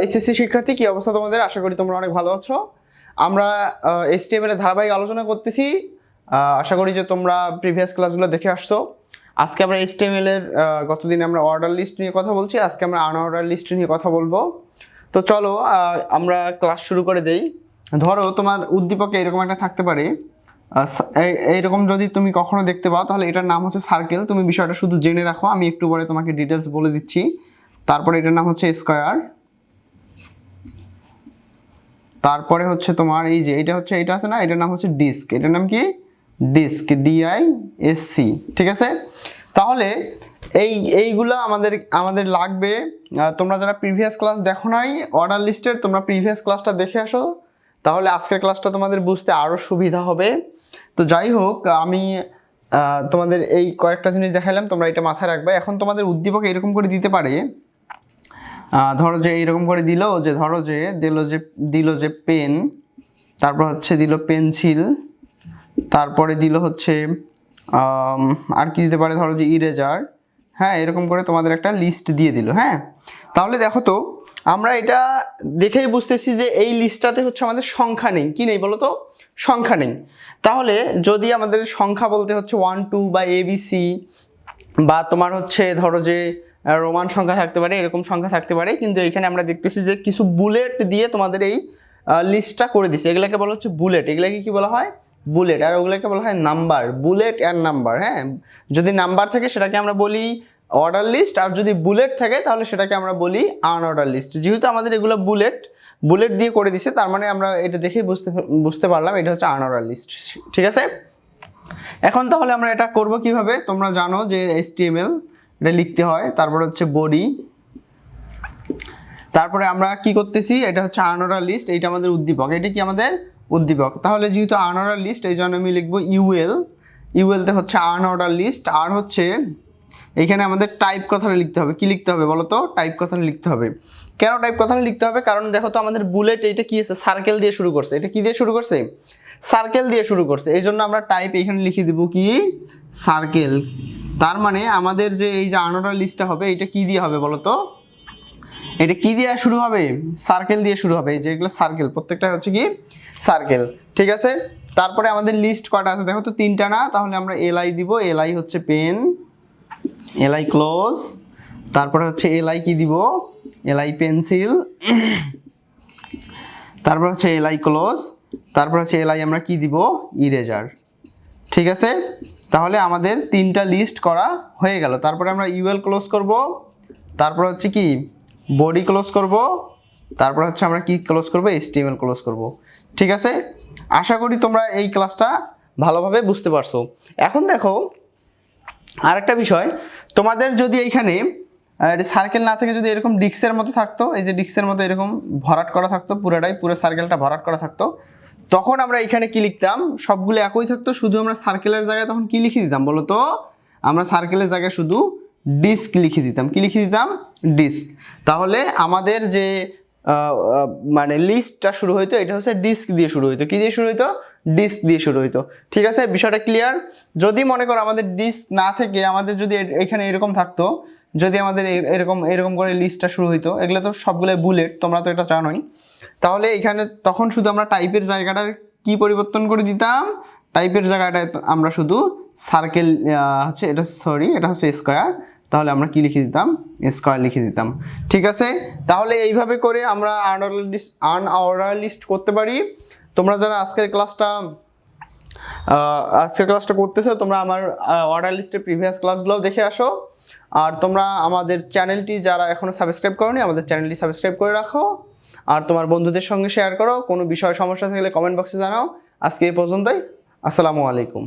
SSC শিক্ষার্থী, কি অবস্থা তোমাদের? আশা করি তোমরা অনেক ভালো আছো। আমরা এসটিএমএল এর ধারাবাহিক আলোচনা করতেছি। আশা করি যে তোমরা প্রিভিয়াস ক্লাসগুলো দেখে আসছো। আজকে আমরা এসটিএমএল এর গতদিন আমরা অর্ডার লিস্ট নিয়ে কথা বলছি। আজকে আমরা আনঅর্ডার লিস্ট নিয়ে কথা বলব। তো চলো আমরা ক্লাস শুরু করে দেই। ধরো, তোমার উদ্দীপকে এরকম একটা থাকতে পারে। এই- এইরকম যদি তুমি কখনো দেখতে পাও, তাহলে এটার নাম হচ্ছে সার্কেল তুমি বিষয়টা শুধু জেনে রাখো। আমি একটু পরে তোমাকে ডিটেলস বলে দিচ্ছি। তারপরে এটার নাম হচ্ছে স্কয়ার তারপরে হচ্ছে তোমার এই যে, এটা হচ্ছে, এটা আছে না? এটার নাম হচ্ছে ডিস্ক। এটার নাম কি? ডিস্ক ডিআই এস সি ঠিক আছে? তাহলে এই, এইগুলো আমাদের আমাদের লাগবে। তোমরা যারা প্রিভিয়াস ক্লাস দেখো নাই অর্ডার লিস্টের তোমরা প্রিভিয়াস ক্লাসটা দেখে আসো। তাহলে আজকের ক্লাসটা তোমাদের বুঝতে আরও সুবিধা হবে। তো যাই হোক, আমি তোমাদের এই কয়েকটা জিনিস দেখালাম তোমরা এটা মাথায় রাখবে। এখন তোমাদের উদ্দীপক এরকম করে দিতে পারে ধরো যে এইরকম করে দিল যে, ধরো যে দিল যে দিল যে পেন তারপর হচ্ছে দিল পেন্সিল তারপরে দিল হচ্ছে আর কি দিতে পারে, ধরো যে ইরেজার হ্যাঁ এরকম করে তোমাদের একটা লিস্ট দিয়ে দিল হ্যাঁ? তাহলে দেখো তো, আমরা এটা দেখেই বুঝতেছি যে এই লিস্টটাতে হচ্ছে আমাদের সংখ্যা নেই। কি নেই বলো তো? সংখ্যা নেই। তাহলে যদি আমাদের সংখ্যা বলতে হচ্ছে ওয়ান টু বা এবিসি বা তোমার হচ্ছে ধরো যে রোমান সংখ্যা থাকতে পারে, এরকম সংখ্যা থাকতে পারে, কিন্তু এখানে আমরা দেখতেছি যে কিছু বুলেট দিয়ে তোমাদের এই লিস্টটা করে দিছে। এগুলাকে বলা হচ্ছে বুলেট। এগুলাকে কি বলা হয়? বুলেট। আর ওগুলোকে বলা হয় নাম্বার। বুলেট অ্যান্ড নাম্বার হ্যাঁ? যদি নাম্বার থাকে সেটাকে আমরা বলি অর্ডার লিস্ট আর যদি বুলেট থাকে তাহলে সেটাকে আমরা বলি আনঅর্ডার লিস্ট যেহেতু আমাদের এগুলো বুলেট বুলেট দিয়ে করে দিছে, তার মানে আমরা এটা দেখেই বুঝতে বুঝতে পারলাম, এটা হচ্ছে আনঅর্ডার লিস্ট ঠিক আছে? এখন তাহলে আমরা এটা করব কীভাবে? তোমরা জানো যে HTML এটা লিখতে হয়। তারপরে হচ্ছে বডি। তারপরে আমরা কি করতেছি? এটা হচ্ছে আনোরা লিস্ট, এইটা আমাদের উদ্দীপক। এটা কি আমাদের উদ্দীপক? তাহলে যেহেতু আনোরা লিস্ট এই জন্য আমি লিখব ইউএল ইউএলতে হচ্ছে আর্ন লিস্ট। আর হচ্ছে এখানে আমাদের টাইপ কথাটা লিখতে হবে। কি লিখতে হবে বলো তো টাইপ কথাটা লিখতে হবে। কেন টাইপ কথাটা লিখতে হবে? কারণ দেখো তো আমাদের বুলেট এটা কি আছে? সার্কেল দিয়ে শুরু করছে। এটা কি দিয়ে শুরু করছে? সার্কেল দিয়ে শুরু করছে। এই জন্য আমরা টাইপ এখানে লিখে দেবো কি? সার্কেল তার মানে আমাদের যে এই যে আর্নরার লিস্টটা হবে, এটা কি দিয়ে হবে বলো তো এটা কি দিয়ে শুরু হবে? সার্কেল দিয়ে শুরু হবে। এই যে এগুলো সার্কেল প্রত্যেকটা হচ্ছে কি? সার্কেল ঠিক আছে? তারপরে আমাদের লিস্ট কটা আছে? দেখো তো তিনটা না? তাহলে আমরা এলআই দিব। এলআই হচ্ছে পেন এলআই ক্লোজ তারপরে হচ্ছে এলআই কি দিব? এলআই পেন্সিল তারপর হচ্ছে এলআই ক্লোজ তারপর হচ্ছে এলআই আমরা কি দিব? ইরেজার ঠিক আছে? তাহলে আমাদের তিনটা লিস্ট করা হয়ে গেল। তারপরে আমরা ইউএল ক্লোজ করব। তারপর হচ্ছে কি? বডি ক্লোজ করব। তারপর হচ্ছে আমরা কি ক্লোজ করব? এইচটিএমএল ক্লোজ করব। ঠিক আছে? আশা করি তোমরা এই ক্লাসটা ভালোভাবে বুঝতে পারছ। এখন দেখো আরেকটা বিষয়, তোমাদের যদি এইখানে সার্কেল না থেকে যদি এরকম ডিক্সের মতো থাকতো, এই যে ডিক্সের মতো এরকম ভরাট করা থাকতো, পুরোটাই, পুরো সার্কেলটা ভরাট করা থাকতো, তখন আমরা এখানে কি লিখতাম? সবগুলো একই থাকতো, শুধু আমরা সার্কেলের জায়গায় তখন কি লিখে দিতাম বলো তো? আমরা সার্কেলের জায়গায় শুধু ডিস্ক লিখে দিতাম। কি লিখে দিতাম? ডিস্ক। তাহলে আমাদের যে মানে লিস্টটা শুরু হইতো, এটা হচ্ছে ডিস্ক দিয়ে শুরু হইতো। কি দিয়ে শুরু হইতো? ডিস্ক দিয়ে শুরু হইতো। ঠিক আছে? বিষয়টা ক্লিয়ার যদি মনে করো আমাদের ডিস্ক না থেকে আমাদের যদি এখানে এরকম থাকতো, যদি আমাদের এরকম এরকম করে লিস্টটা শুরু হইতো, এগুলো তো সবগুলো বুলেট তোমরা তো এটা জানোই। তাহলে এখানে তখন শুধু আমরা টাইপের জায়গাটার কি পরিবর্তন করে দিতাম? টাইপের জায়গাটায় তো আমরা শুধু সার্কেল হচ্ছে এটা সরি এটা হচ্ছে স্কোয়ার তাহলে আমরা কি লিখে দিতাম? স্কোয়ার লিখে দিতাম। ঠিক আছে? তাহলে এইভাবে করে আমরা আর্ন লিস্ট আর্ন অর্ডার লিস্ট করতে পারি। তোমরা যারা আজকের ক্লাসটা আজকের ক্লাসটা করতেছো, তোমরা আমার অর্ডার লিস্টের প্রিভিয়াস ক্লাসগুলোও দেখে আসো। আর তোমরা আমাদের চ্যানেলটি যারা এখনও সাবস্ক্রাইব করোনি, আমাদের চ্যানেলটি সাবস্ক্রাইব করে রাখো। আর তোমার বন্ধুদের সঙ্গে শেয়ার করো। কোনো বিষয়, সমস্যা থাকলে কমেন্ট বক্সে জানাও। আজকে এই পর্যন্তই। আসসালামু আলাইকুম।